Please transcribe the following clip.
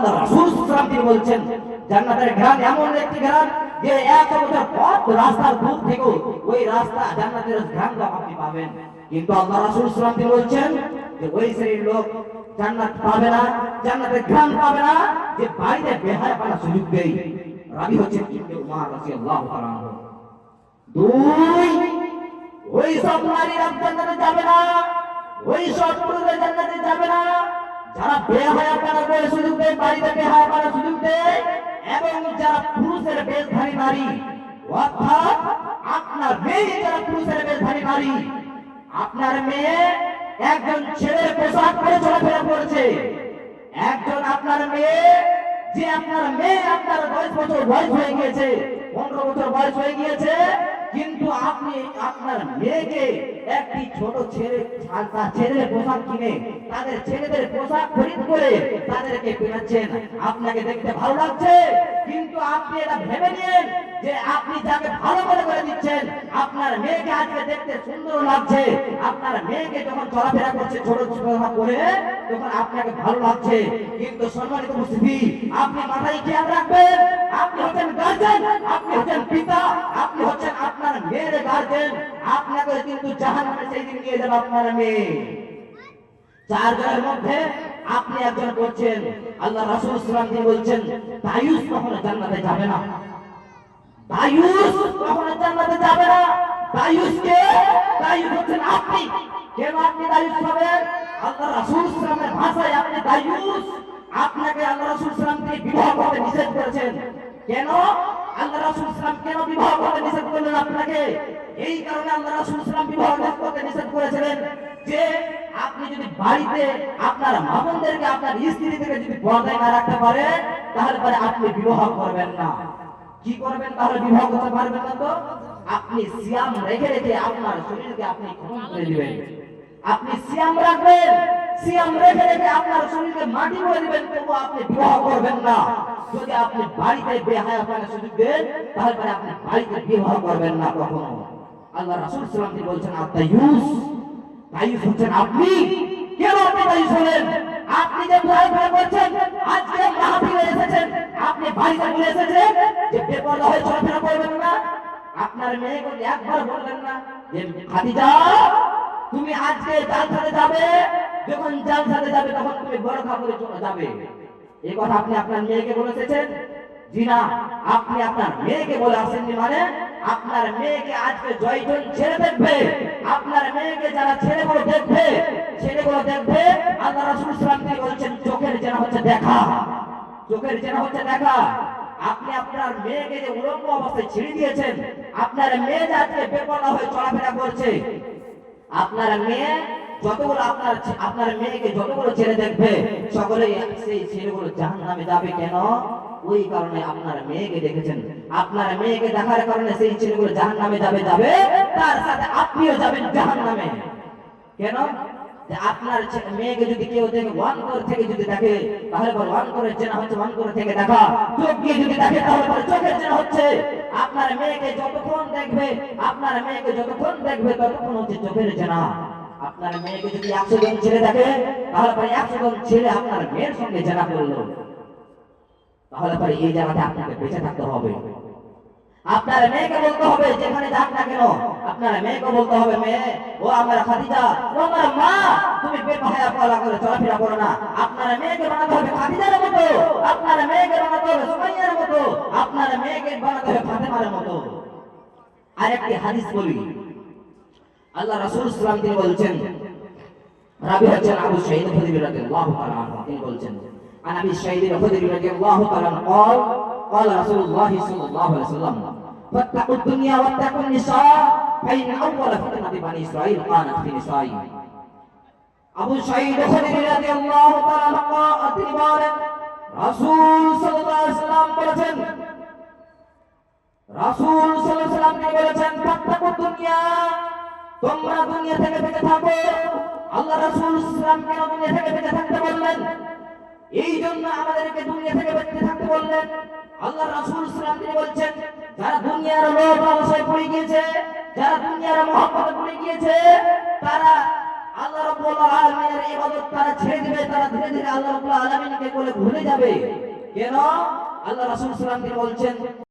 আল্লাহ বলছেন, জান্নাতের ঘ্রাণ এমন একটি ঘ্রাণ যে এক বছর পথ রাস্তার দূর থেকেও ওই রাস্তা জান্নাতের ঘ্রাণ আপনি পাবেন। কিন্তু আল্লাহ রাসূল সাল্লাল্লাহু বলছেন যে ওই শ্রেণির লোক জান্নাত পাবে না, জান্নাতের ঘ্রাণ পাবে না, যে বাড়িতে বেহায়া পানা সুযোগ দেয় রাবি হচ্ছে ইবনে উমার রাদিয়াল্লাহু দুই, ওই সব নারীরা জান্নাতে যাবে না, ওই সব পুরুষরা জান্নাতে যাবে না যারা বেহায়া পানা করে সুযোগ বাড়িতে বেহায়া পানা সুযোগ দেয় এবং যারা অর্থাৎ আপনার মেয়ে যারা পুরুষের বেশধারী নারী, আপনার মেয়ে একজন ছেলের পোশাক পরে চলাফেরা করেছে। একজন আপনার মেয়ে, যে আপনার মেয়ে আপনার দশ বছর বয়স হয়ে গিয়েছে, পনেরো বছর বয়স হয়ে গিয়েছে কিন্তু আপনি আপনার মেয়েকে একটি ছোট ছেলে তার ছেলের পোশাক কিনে, তাদের ছেলেদের পোশাক খরিদ করে তাদেরকে পেনাচ্ছেন আপনাকে দেখতে ভালো লাগছে, কিন্তু আপনি এটা ভেবে নিন যে আপনি যাকে ভালো মনে করে দিচ্ছেন, আপনার মেয়েকে আজকে দেখতে সুন্দর লাগছে। আপনার মেয়েকে যখন চলাফেরা করছে, ছোট ছোট করে তখন আপনাকে ভালো লাগছে, কিন্তু সম্মানিত উপস্থিতি, আপনি মাথায় খেয়াল রাখবেন, আপনি হচ্ছেন গার্জেন আপনি হচ্ছেন পিতা, আপনি হচ্ছেন আপনার মেয়ের গার্জেন আপনাকে কিন্তু জাহান্নামে সেই দিন নিয়ে যাবে আপনার মেয়ে। চারজনের মধ্যে আপনি একজন আল্লাহ রাসূল আলাইহি বলছেন তায়ুস কখনো জান্নাতে যাবে না। তায়ুস কখনো জান্নাতে যাবে না। তায়ুস হচ্ছেন আপনি। কেন আপনি তায়ুস হবেন? আল্লাহ রাসূল সাল্লামের ভাষায় আপনি তায়ুস আপনাকে আল্লাহ রাসূল সাল্লামকে বিবাহ করতে নিষেধ করেছেন। কেন? আল্লাহ রাসূল সাল্লাম কেন বিবাহ করতে নিষেধ করলেন আপনাকে? এই কারণে আল্লাহ রাসূল সাল্লাম বিবাহ করতে নিষেধ করেছিলেন যে আপনি যদি বাড়িতে আপনার মামনদেরকে, আপনার স্ত্রী থেকে যদি পর্দায় না রাখতে পারে, তাহলে পরে আপনি বিবাহ করবেন না। কি করবেন তাহলে বিবাহ করতে পারবেন না তো? আপনি সিয়াম রেখে রেখে আপনার শরীরকে আপনি খতম করে দিবেন। আপনি সিয়াম রাখবেন, সিয়াম রেখে রেখে আপনার শরীরকে মাটি করে দিবেন তবু আপনি বিবাহ করবেন না। যদি আপনি বাড়িতে বেহায়া পানে সুযোগ দেন, তাহলে পরে আপনি বাড়িতে বিবাহ করবেন না কখনো। আল্লাহ রাসূল আলাইহি বলছেন আত্মায়ুস তাইয়ুস হচ্ছেন আপনি। কেন আপনি তাইয়ুস হলেন? আপনি যে ভয় করছেন, আজকে মাহফিলে এসেছেন। আপনি বাড়িতে বলে এসেছেন, যে বেপরদা হয়ে চলাফেরা করবেন না। আপনার মেয়েকে একবার বললেন না, যে খাদিজা তুমি আজকে জালসাতে যাবে, যখন জালসাতে যাবে, তখন তুমি বড় খাবারে চলে যাবে। এই কথা আপনি আপনার মেয়েকে বলে এসেছেন। জি না আপনি আপনার মেয়েকে বলে আসেননি মানে আপনার মেয়েকে আজকে জয়জন ছেড়ে দেখবে। আপনার মেয়েকে যারা ছেড়ে ছেলেগুলো দেখবে ছেড়ে ছেলেগুলো দেখবে, আল্লাহ রাসূল আলাইহি বলছেন, চোখের যেন হচ্ছে দেখা। চোখের যেন হচ্ছে দেখা। আপনি আপনার মেয়েকে যে উলঙ্গ অবস্থায় ছেড়ে দিয়েছেন, আপনার মেয়ে যে আজকে হয়ে চলাফেরা করছে আপনার মেয়ে যতগুলো আপনার আপনার মেয়েকে যতগুলো ছেলে দেখবে, সকলেই সেই ছেলেগুলো জাহান নামে যাবে কেন? ওই কারণে আপনার মেয়েকে দেখেছেন। আপনার মেয়েকে দেখার কারণে সেই ছেলেগুলো জাহান নামে যাবে যাবে, তার সাথে আপনিও যাবেন জাহান নামে কেন? আপনার মেয়েকে যদি কেউ দেখে ওয়ান করে থেকে যদি দেখে, তাহলে পরে ওয়ান করে চেনা হচ্ছে ওয়ান করে থেকে দেখা। চোখ দিয়ে যদি দেখে, তাহলে পরে চোখের চেনা হচ্ছে। আপনার মেয়েকে যতক্ষণ দেখবে, আপনার মেয়েকে যতক্ষণ দেখবে, ততক্ষণ হচ্ছে চোখের চেনা। আপনার মেয়েকে যদি একশো জন ছেলে দেখে, তাহলে পরে একশো জন ছেলে আপনার মেয়ের সঙ্গে চেনা করল। তাহলে পরে এই জায়গাতে আপনাকে বেঁচে থাকতে হবে। আপনার মেয়েকে বলতে হবে যেখানে যাক না কেন আপনার মেয়েকে বলতে হবে মেয়ে ও আমার খাদিজা ও আমার মা তুমি বেপাহায়া পালা করে চলাফেরা করো না আপনার মেয়েকে বানাতে হবে খাদিজার মতো আপনার মেয়েকে বানাতে হবে সুমাইয়ার মতো আপনার মেয়েকে বানাতে হবে ফাতেমার মতো আরেকটি হাদিস বলি আল্লাহ রাসূল সাল্লাল্লাহু আলাইহি তিনি বলছেন রাবি হচ্ছেন আবু শাহীদ খুদরি রাদিয়াল্লাহু তাআলা আনহু তিনি বলছেন عن ابي الشهيد الخدري رضي الله تعالى عنه قال قال رسول الله صلى الله عليه وسلم فاتقوا الدنيا واتقوا النساء فإن أول فتنة بني إسرائيل كانت في نساء আবু শাহীদ খুদরি রাদিয়াল্লাহু তাআলা আনহু তিনি বলেন রাসূল সাল্লাল্লাহু আলাইহি ওয়াসাল্লাম বলেছেন রাসূল সাল্লাল্লাহু আলাইহি ওয়াসাল্লাম তিনি বলেছেন ফাত্তাকুদ দুনিয়া তোমরা দুনিয়া থেকে বেঁচে থাকো আল্লাহ রাসূল সাল্লাল্লাহু কেন দুনিয়া থেকে বেঁচে থাকতে বললেন এই জন্য আমাদেরকে দুনিয়া থেকে বেঁচে থাকতে বললেন আল্লাহ রাসূল সাল্লাল্লাহু তিনি বলছেন যারা দুনিয়ার লোভ অবশ্যই পড়ে গিয়েছে, যারা দুনিয়ার মহব্বত পড়ে গিয়েছে, তারা আল্লাহ রাব্বুল আলামিনের ইবাদত তারা ছেড়ে দিবে, তারা ধীরে ধীরে আল্লাহ রাব্বুল আলামিনকে বলে ভুলে যাবে। কেন? আল্লাহ রাসূল সাল্লাল্লাহু আলাইহি বলছেন